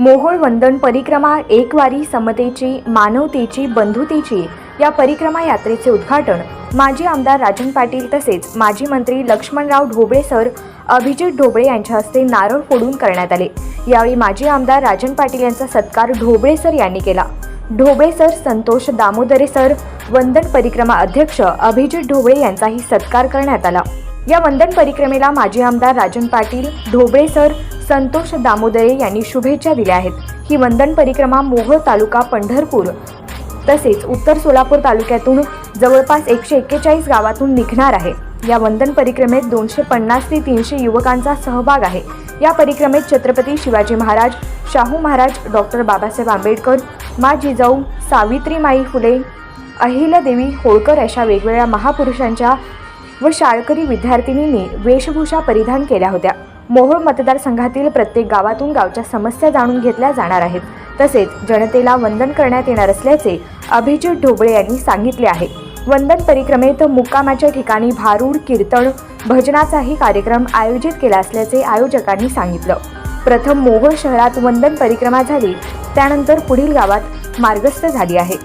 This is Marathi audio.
मोहोळ वंदन परिक्रमा एक वारी समतेची मानवतेची बंधुतेची या परिक्रमा यात्रेचे उद्घाटन माजी आमदार राजन पाटील तसेच माजी मंत्री लक्ष्मणराव ढोबळे सर अभिजित ढोबळे यांच्या हस्ते नारळ फोडून करण्यात आले. यावेळी माजी आमदार राजन पाटील यांचा सत्कार ढोबळे सर यांनी केला. ढोबळे सर संतोष दामोदरे सर वंदन परिक्रमा अध्यक्ष अभिजित ढोबळे यांचाही सत्कार करण्यात आला. या वंदन परिक्रमेला माजी आमदार राजन पाटील ढोबळे सर संतोष दामोदरे यांनी शुभेच्छा दिल्या आहेत. ही वंदन परिक्रमा मोहोळ तालुका पंढरपूर तसेच उत्तर सोलापूर तालुक्यातून जवळपास एकशे एक्केचाळीस गावातून निघणार आहे. या वंदन परिक्रमेत दोनशे पन्नास ते तीनशे युवकांचा सहभाग आहे. या परिक्रमेत छत्रपती शिवाजी महाराज शाहू महाराज डॉक्टर बाबासाहेब आंबेडकर मा जिजाऊ सावित्रीमाई फुले अहिल्यादेवी होळकर अशा वेगवेगळ्या महापुरुषांच्या व शाळकरी विद्यार्थिनींनी वेशभूषा परिधान केल्या होत्या. मोहोळ मतदारसंघातील प्रत्येक गावातून गावच्या समस्या जाणून घेतल्या जाणार आहेत. तसेच जनतेला वंदन करण्यात येणार असल्याचे अभिजित ढोबळे यांनी सांगितले आहे. वंदन परिक्रमेत मुक्कामाच्या ठिकाणी भारूड कीर्तन भजनाचाही कार्यक्रम आयोजित केला असल्याचे आयोजकांनी सांगितलं. प्रथम मोहोळ शहरात वंदन परिक्रमा झाली त्यानंतर पुढील गावात मार्गस्थ झाली आहे.